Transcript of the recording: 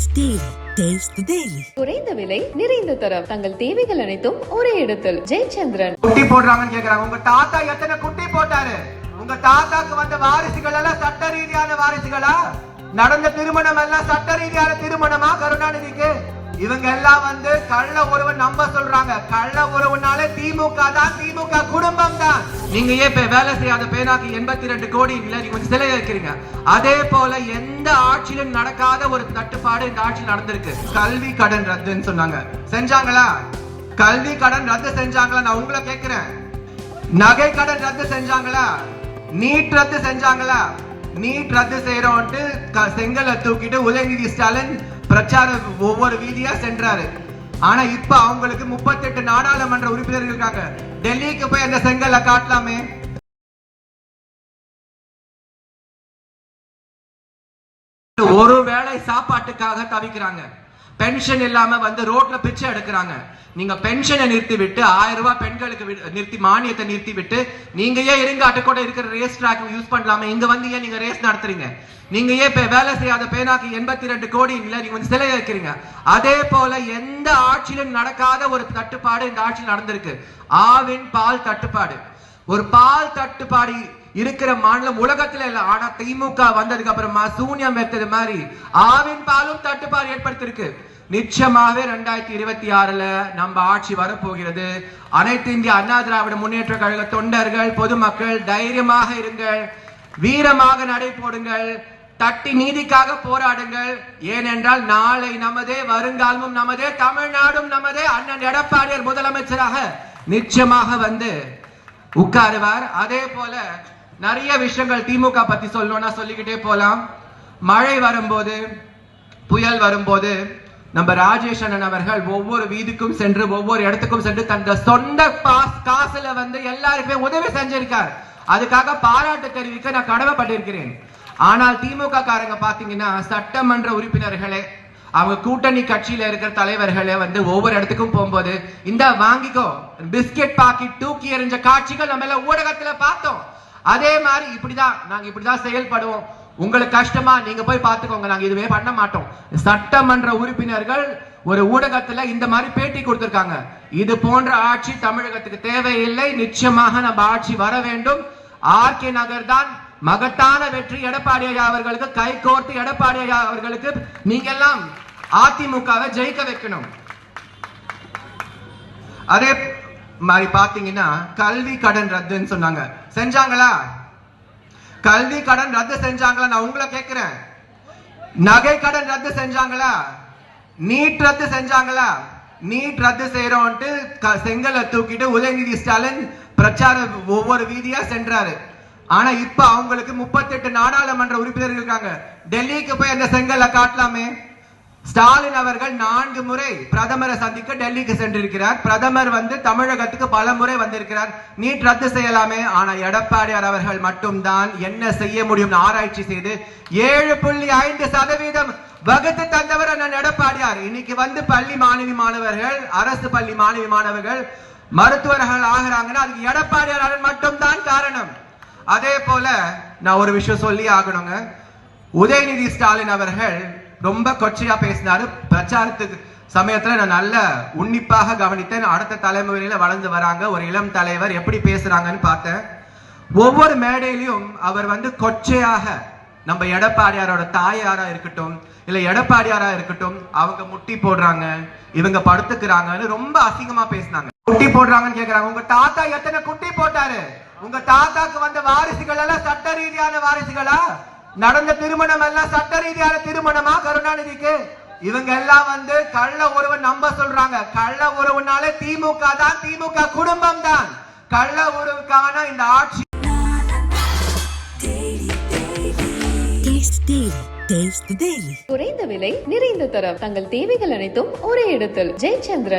Daily. குறைந்த விலை நிறைந்த தரம். தங்கள் தேவைகள் அனைத்தும் ஒரே இடத்தில். ஜெயச்சந்திரன். குட்டி போடுறாங்கன்னு கேக்குறாங்க. உங்க தாத்தா எத்தனை குட்டி போட்டாரு? உங்க தாத்தாக்கு வந்த வாரிசுகள் எல்லாம் சட்ட ரீதியான வாரிசுகளா? நடந்த திருமணம் எல்லாம் சட்ட ரீதியான திருமணமா? கருணாநிதிக்கு? இவங்க எல்லாம் வந்து கள்ள உறவு நம்ப சொல்றாங்க. கள்ள உறவுனாலே திமுக தான். திமுக குடும்பம் தான். நீங்க ஏன் இப்ப வேலை செய்யாத பேனாக்கு எண்பத்தி ரெண்டு கோடி இல்ல நீங்க கொஞ்சம் சிலை வைக்கிறீங்க அதே போல எந்த ஆட்சியிலும் நடக்காத ஒரு தட்டுப்பாடு இந்த ஆட்சி நடந்திருக்கு. கல்வி கடன் ரத்துன்னு சொன்னாங்க. செஞ்சாங்களா? கல்வி கடன் ரத்து செஞ்சாங்களா? நான் உங்களை கேட்கிறேன். நகை கடன் ரத்து செஞ்சாங்களா? நீட் ரத்து செஞ்சாங்களா? நீட் ரத்து செய்யறோம்ட்டு க- செங்கலை தூக்கிட்டு உதயநிதி ஸ்டாலின் பிரச்சார ஒவ்வொரு வீதியா சென்றாரு. ஆனா இப்ப அவங்களுக்கு முப்பத்தெட்டு நாடாளுமன்ற உறுப்பினர்கள் இருக்காங்க. டெல்லிக்கு போய் அந்த செங்கல்ல காட்டலாமே. ஒரு வேளை சாப்பாட்டுக்காக தவிக்கிறாங்க. பென்ஷன் இல்லாம வந்து ரோட்ல பிச்சை எடுக்கிறாங்க. நீங்க பென்ஷனை நிறுத்தி விட்டு ஆயிரம் ரூபாய் பெண்களுக்கு வி- நிறுத்தி மானியத்தை நிறுத்தி விட்டு நீங்க ஏன் இருங்காட்டு கூட இருக்கிற ரேஸ் ட்ராக் யூஸ் பண்ணலாமே? இங்க வந்து ஏன் நீங்க ரேஸ் நடத்துறீங்க? நீங்க ஏன் இப்ப வேலை செய்யாத பேனாக்கு எண்பத்தி ரெண்டு கோடி இல்ல நீங்க வந்து சிலை வைக்கிறீங்க? அதே போல எந்த ஆட்சியிலும் நடக்காத ஒரு தட்டுப்பாடு இந்த ஆட்சியில் நடந்திருக்கு. ஆவின் பால் தட்டுப்பாடு. ஒரு பால் தட்டுப்பாடு இருக்கிற மாநிலம் உலகத்துல இல்ல. ஆனா திமுக வந்ததுக்கு அப்புறமா சூன்யம் வைத்தது மாதிரி ஆவின் பாலும் தட்டுப்பாடு ஏற்படுத்திருக்கு. நிச்சயமாவே ரெண்டாயிரத்தி இருபத்தி ஆறுல நம்ம ஆட்சி வரப்போகிறது. அனைத்து இந்திய அண்ணா திராவிட முன்னேற்ற கழக தொண்டர்கள் பொதுமக்கள் தைரியமாக இருங்கள். வீரமாக நடை போடுங்கள். தட்டி நீதிக்காக போராடுங்கள். ஏனென்றால் நாளை நமதே வருங்காலமும் நமதே தமிழ்நாடும் நமதே. அண்ணன் எடப்பாடியர் முதலமைச்சராக நிச்சயமாக வந்து உட்காருவார். அதே போல நிறைய விஷயங்கள் திமுக பத்தி சொல்லணும்னா சொல்லிக்கிட்டே போலாம். மழை வரும்போது புயல் வரும்போது நம்ம ராஜேஷ் அண்ணன் அவர்கள் ஒவ்வொரு வீதிக்கும் சென்று ஒவ்வொரு இடத்துக்கும் சென்று தந்த சொந்த காசுல வந்து எல்லாருக்குமே உதவி செஞ்சிருக்கார். அதுக்காக பாராட்டு தெரிவிக்க நான் கடமைப்பட்டிருக்கிறேன் ஆனால் திமுக காரங்க பாத்தீங்கன்னா சட்டமன்ற உறுப்பினர்களே அவங்க கூட்டணி கட்சியில இருக்கிற தலைவர்களை வந்து ஒவ்வொரு இடத்துக்கும் போகும்போது இந்த வாங்கிக்கோ பிஸ்கெட் பாக்கெட் தூக்கி எறிஞ்ச காட்சிகள் நம்ம எல்லாம் ஊடகத்துல பார்த்தோம். அதே மாதிரி இப்படிதான் நாங்க இப்படிதான் செயல்படுவோம். உங்களுக்கு கஷ்டமா நீங்க போய் பார்த்துக்கோங்க நாங்க இதுவே பண்ண மாட்டோம். சட்டமன்ற உறுப்பினர்கள் ஒரு ஊடகத்துல இந்த மாதிரி பேட்டி கொடுத்திருக்காங்க. இது போன்ற ஆட்சி தமிழகத்துக்கு தேவையில்லை. நிச்சயமாக நம்ம ஆட்சி வர வேண்டும். ஆர்கே நகர் தான் மகத்தான வெற்றி எடப்பாடி ஐயா அவர்களுக்கு கை கோர்த்து எடப்பாடி ஐயா அவர்களுக்கு நீங்க எல்லாம் அதிமுகவை ஜெயிக்க வைக்கணும். அதே மாதிரி பாத்தீங்கன்னா கல்வி கடன் ரத்துன்னு சொன்னாங்க. செஞ்சாங்களா? கல்வி கடன் ரத்து செஞ்சாங்களா? நான் உங்களை கேட்கிறேன். நகை கடன் ரத்து செஞ்சாங்களா? நீட் ரத்து செஞ்சாங்களா? நீட் ரத்து செய்யறோம்ட்டு க- செங்கலை தூக்கிட்டு உதயநிதி ஸ்டாலின் பிரச்சார ஒவ்வொரு வீதியா சென்றாரு. ஆனா இப்ப அவங்களுக்கு முப்பத்தெட்டு நாடாளுமன்ற உறுப்பினர்கள் இருக்காங்க. டெல்லிக்கு போய் அந்த செங்கலை காட்டலாமே. ஸ்டாலின் அவர்கள் நான்கு முறை பிரதமரை சந்திக்க டெல்லிக்கு சென்றிருக்கிறார். பிரதமர் வந்து தமிழகத்துக்கு பல முறை வந்திருக்கிறார். நீட் ரத்து செய்யலாமே. ஆனா எடப்பாடியார் அவர்கள் மட்டும்தான் என்ன செய்ய முடியும் ஆராய்ச்சி செய்து ஏழு புள்ளி ஐந்து சதவீதம் வகுத்து தந்தவர் அண்ணன் எடப்பாடியார். இன்னைக்கு வந்து பள்ளி மாணவி மாணவர்கள் அரசு பள்ளி மாணவி மாணவர்கள் மருத்துவர்கள் ஆகிறாங்கன்னா அதுக்கு எடப்பாடியார் மட்டும்தான் காரணம். அதே போல நான் ஒரு விஷயம் சொல்லி ஆகணுங்க. உதயநிதி ஸ்டாலின் அவர்கள் ரொம்ப கொச்சையா பேசினாரு. பிரச்சாரத்துக்கு சமயத்துல நான் நல்ல உன்னிப்பாக கவனித்தேன். அடுத்த தலைமுறையில வளர்ந்து வராங்க. ஒரு இளம் தலைவர் எப்படி பேசுறாங்கன்னு பார்த்தேன். ஒவ்வொரு மேடையிலையும் அவர் வந்து கொச்சையாக நம்ம எடப்பாடியாரோட தாயாரா இருக்கட்டும் இல்ல எடப்பாடியாரா இருக்கட்டும் அவங்க முட்டி போடுறாங்க இவங்க படுத்துக்கிறாங்கன்னு ரொம்ப அசிங்கமா பேசினாங்க. குட்டி போடுறாங்கன்னு கேக்குறாங்க. உங்க தாத்தா எத்தனை குட்டி போட்டாரு? உங்க தாத்தாக்கு வந்த வாரிசுகள் எல்லாம் சட்ட ரீதியான வாரிசுகளா? நடந்த திருமணம் எல்லாம் சட்ட ரீதியான திருமணமா கருணாநிதிக்கு? இவங்க எல்லாம் வந்து கள்ள உறவு நம்ப சொல்றாங்க. கள்ள உறவுனாலே திமுக தான் திமுக குடும்பம் தான். கள்ள உறவுக்கான இந்த ஆட்சி குறைந்த விலை நிறைந்த தரம். தங்கள் தேவைகள் அனைத்தும் ஒரே இடத்தில். ஜெயச்சந்திரன்.